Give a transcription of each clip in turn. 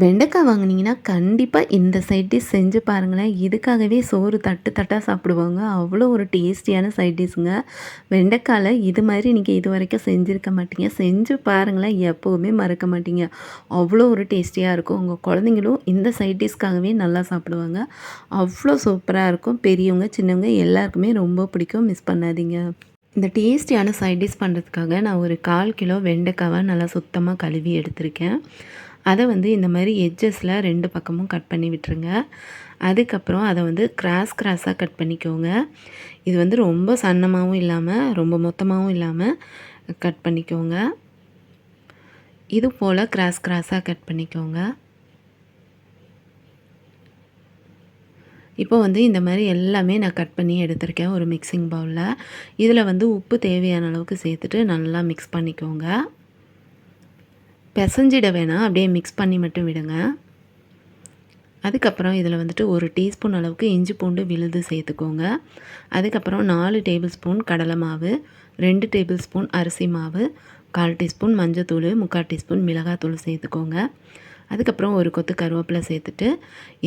வெண்டைக்காய் வாங்குனீங்கன்னா கண்டிப்பாக இந்த சைட் டிஷ் செஞ்சு பாருங்களேன். இதுக்காகவே சோறு தட்டு தட்டாக சாப்பிடுவாங்க. அவ்வளோ ஒரு டேஸ்டியான சைட் டிஷ்ஷுங்க வெண்டைக்காயில் இது மாதிரி நீங்கள் இது வரைக்கும் செஞ்சுருக்க மாட்டீங்க. செஞ்சு பாருங்களேன். எப்போவுமே மறக்க மாட்டீங்க. அவ்வளோ ஒரு டேஸ்டியாக இருக்கும். உங்கள் குழந்தைங்களும் இந்த சைட் டிஷ்க்காகவே நல்லா சாப்பிடுவாங்க. அவ்வளோ சூப்பராக இருக்கும். பெரியவங்க சின்னவங்க எல்லாருக்குமே ரொம்ப பிடிக்கும். மிஸ் பண்ணாதீங்க. இந்த டேஸ்டியான சைட் டிஷ் பண்ணுறதுக்காக நான் ஒரு கால் கிலோ வெண்டைக்காவை நல்லா சுத்தமாக கழுவி எடுத்திருக்கேன். அதை வந்து இந்த மாதிரி எட்ஜஸில் ரெண்டு பக்கமும் கட் பண்ணி விட்டுருங்க. அதுக்கப்புறம் அதை வந்து கிராஸ் கிராஸாக கட் பண்ணிக்கோங்க. இது வந்து ரொம்ப சன்னமாகவும் இல்லாமல் ரொம்ப மொத்தமாகவும் இல்லாமல் கட் பண்ணிக்கோங்க. இது போல் கிராஸ் கிராஸாக கட் பண்ணிக்கோங்க. இப்போ வந்து இந்த மாதிரி எல்லாமே நான் கட் பண்ணி எடுத்திருக்கேன் ஒரு மிக்சிங் பவுலில் இதில் வந்து உப்பு தேவையான அளவுக்கு சேர்த்துட்டு நல்லா மிக்ஸ் பண்ணிக்கோங்க. பிசைஞ்சிட வேணாம். அப்படியே மிக்ஸ் பண்ணி மட்டும் விடுங்க. அதுக்கப்புறம் இதில் வந்துட்டு ஒரு டீஸ்பூன் அளவுக்கு இஞ்சி பூண்டு விழுது சேர்த்துக்கோங்க. அதுக்கப்புறம் நாலு டேபிள் ஸ்பூன் கடலை மாவு ரெண்டு டேபிள் ஸ்பூன் அரிசி மாவு கால் டீஸ்பூன் மஞ்சத்தூள் முக்கால் டீஸ்பூன் மிளகாத்தூள் சேர்த்துக்கோங்க. அதுக்கப்புறம் ஒரு கொத்து கருவேப்பிலை சேர்த்துட்டு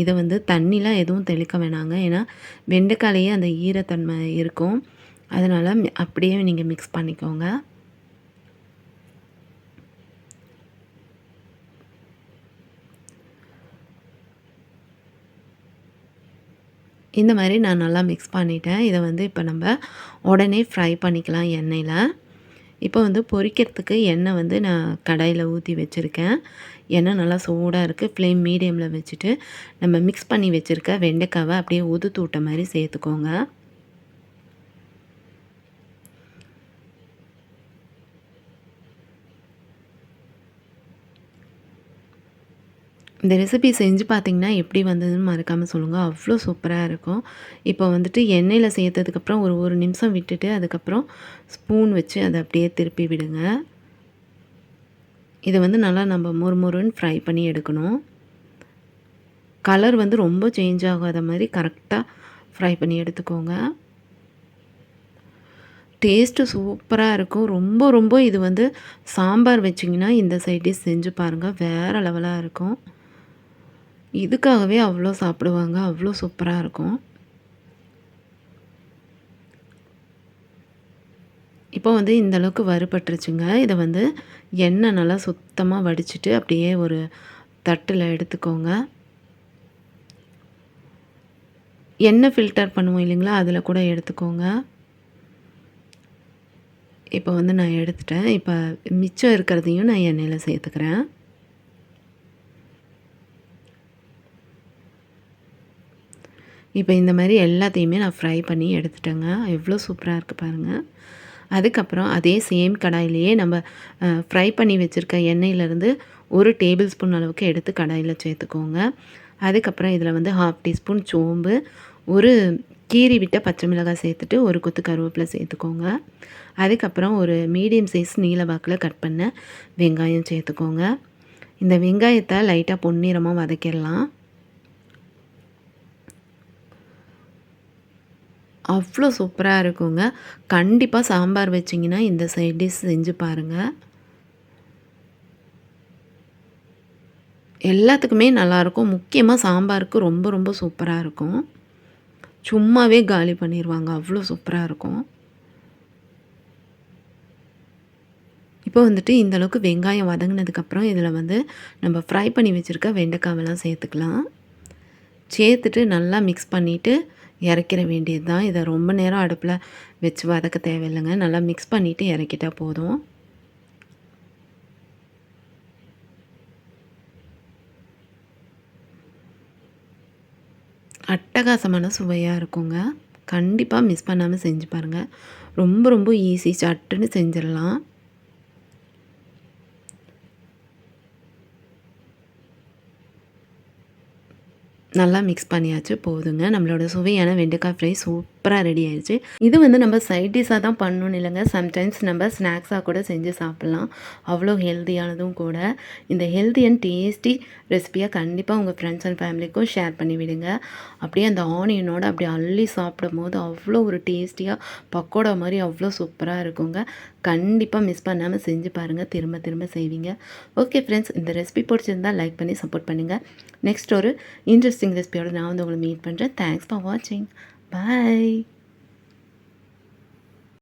இதை வந்து தண்ணிலாம் எதுவும் தெளிக்க வேணாங்க. ஏன்னா வெண்டைக்காலையே அந்த ஈரத்தன்மை இருக்கும். அதனால் அப்படியே நீங்கள் மிக்ஸ் பண்ணிக்கோங்க. இந்த மாதிரி நான் நல்லா மிக்ஸ் பண்ணிட்டேன். இதை வந்து இப்போ நம்ம உடனே ஃப்ரை பண்ணிக்கலாம் எண்ணெயில். இப்போ வந்து பொரிக்கிறதுக்கு எண்ணெய் வந்து நான் கடாயில் ஊற்றி வச்சுருக்கேன். எண்ணெய் நல்லா சூடாக இருக்குது ஃப்ளேம் மீடியமில் வச்சுட்டு நம்ம மிக்ஸ் பண்ணி வச்சுருக்க வெண்டைக்காவை அப்படியே உதுத்து விட்ட மாதிரி சேர்த்துக்கோங்க. இந்த ரெசிபி செஞ்சு பார்த்தீங்கன்னா எப்படி வந்ததுன்னு மறக்காமல் சொல்லுங்கள் அவ்வளோ சூப்பராக இருக்கும். இப்போ வந்துட்டு எண்ணெயில் சேர்த்ததுக்கப்புறம் ஒரு ஒரு நிமிஷம் விட்டுட்டு அதுக்கப்புறம் ஸ்பூன் வச்சு அதை அப்படியே திருப்பி விடுங்க. இதை வந்து நல்லா நம்ம முறுமுறுன்னு ஃப்ரை பண்ணி எடுக்கணும். கலர் வந்து ரொம்ப சேஞ்ச் ஆகாத மாதிரி கரெக்டாக ஃப்ரை பண்ணி எடுத்துக்கோங்க. டேஸ்ட்டு சூப்பராக இருக்கும். ரொம்ப ரொம்ப இது வந்து சாம்பார் வச்சிங்கன்னா இந்த சைட் டிஷ் செஞ்சு பாருங்கள் வேறு லெவலாக இருக்கும். இதுக்காகவே அவ்வளோ சாப்பிடுவாங்க அவ்வளோ சூப்பராக இருக்கும். இப்போ வந்து இந்த அளவுக்கு வறுபட்டுருச்சுங்க. இதை வந்து எண்ணெய் நல்லா சுத்தமாக வடிச்சிட்டு அப்படியே ஒரு தட்டில் எடுத்துக்கோங்க. எண்ணெய் ஃபில்டர் பண்ணுவோம் இல்லைங்களா? அதில் கூட எடுத்துக்கோங்க. இப்போ வந்து நான் எடுத்துட்டேன். இப்போ மிச்சம் இருக்கிறதையும் நான் எண்ணெயில் சேர்த்துக்கிறேன். இப்போ இந்த மாதிரி எல்லாத்தையுமே நான் ஃப்ரை பண்ணி எடுத்துட்டேங்க. எவ்வளோ சூப்பராக இருக்குது பாருங்கள் அதுக்கப்புறம் அதே சேம் கடாயிலேயே நம்ம ஃப்ரை பண்ணி வச்சுருக்க எண்ணெயிலேருந்து ஒரு டேபிள் ஸ்பூன் அளவுக்கு எடுத்து கடாயில் சேர்த்துக்கோங்க. அதுக்கப்புறம் இதில் வந்து ஹாஃப் டீஸ்பூன் சோம்பு ஒரு கீரி விட்ட பச்சை மிளகாய் சேர்த்துட்டு ஒரு கொத்து கருவேப்பிலை சேர்த்துக்கோங்க. அதுக்கப்புறம் ஒரு மீடியம் சைஸ் நீலவாக்கில் கட் பண்ண வெங்காயம் சேர்த்துக்கோங்க. இந்த வெங்காயத்தை லைட்டாக பொன்னிறமாக வதக்கிடலாம். அவ்வளோ சூப்பராக இருக்குங்க. கண்டிப்பாக சாம்பார் வச்சிங்கன்னா இந்த சைட் டிஷ் செஞ்சு பாருங்கள் எல்லாத்துக்குமே நல்லாயிருக்கும் முக்கியமாக சாம்பாருக்கு ரொம்ப ரொம்ப சூப்பராக இருக்கும். சும்மாவே காலி பண்ணிடுவாங்க அவ்வளோ சூப்பராக இருக்கும். இப்போ வந்துட்டு இந்தளவுக்கு வெங்காயம் வதங்கினதுக்கப்புறம் இதில் வந்து நம்ம ஃப்ரை பண்ணி வச்சுருக்க வெண்டைக்காவெல்லாம் சேர்த்துக்கலாம். சேர்த்துட்டு நல்லா மிக்ஸ் பண்ணிவிட்டு இறக்கிற வேண்டியது தான் இதை ரொம்ப நேரம் அடுப்பில் வச்சு வதக்க தேவையில்லைங்க. நல்லா மிக்ஸ் பண்ணிவிட்டு இறக்கிட்டால் போதும். அட்டகாசமான சுவையாக இருக்குங்க. கண்டிப்பாக மிஸ் பண்ணாமல் செஞ்சு பாருங்கள் ரொம்ப ரொம்ப ஈஸி சட்டுன்னு செஞ்சிடலாம். நல்லா மிக்ஸ் பண்ணியாச்சு போதுங்க. நம்மளோட சுவையான வெண்டைக்காய் ஃப்ரை சூப்பராக ரெடி ஆயிடுச்சு. இது வந்து நம்ம சைட் டிஷ்ஷாக தான் பண்ணணும் இல்லைங்க. சம்டைம்ஸ் நம்ம ஸ்நாக்ஸாக கூட செஞ்சு சாப்பிட்லாம். அவ்வளோ ஹெல்த்தியானதும் கூட. இந்த ஹெல்த்தி அண்ட் டேஸ்டி ரெசிபியாக கண்டிப்பாக உங்கள் ஃப்ரெண்ட்ஸ் அண்ட் ஃபேமிலிக்கும் ஷேர் பண்ணி விடுங்க. அப்படியே அந்த ஆனியனோட அப்படியே அள்ளி சாப்பிடும் போது அவ்வளோ ஒரு டேஸ்டியாக பக்கோடா மாதிரி அவ்வளோ சூப்பராக இருக்குங்க. கண்டிப்பாக மிஸ் பண்ணாமல் செஞ்சு பாருங்கள் திரும்ப திரும்ப செய்வீங்க. ஓகே ஃப்ரெண்ட்ஸ் இந்த ரெசிபி பிடிச்சிருந்தால் லைக் பண்ணி சப்போர்ட் பண்ணுங்கள் நெக்ஸ்ட் ஒரு இன்ட்ரெஸ்டிங் ரெசிபியோடு நான் வந்து உங்களை மீட் பண்ணுறேன் தேங்க்ஸ் ஃபார் வாட்சிங் பாய்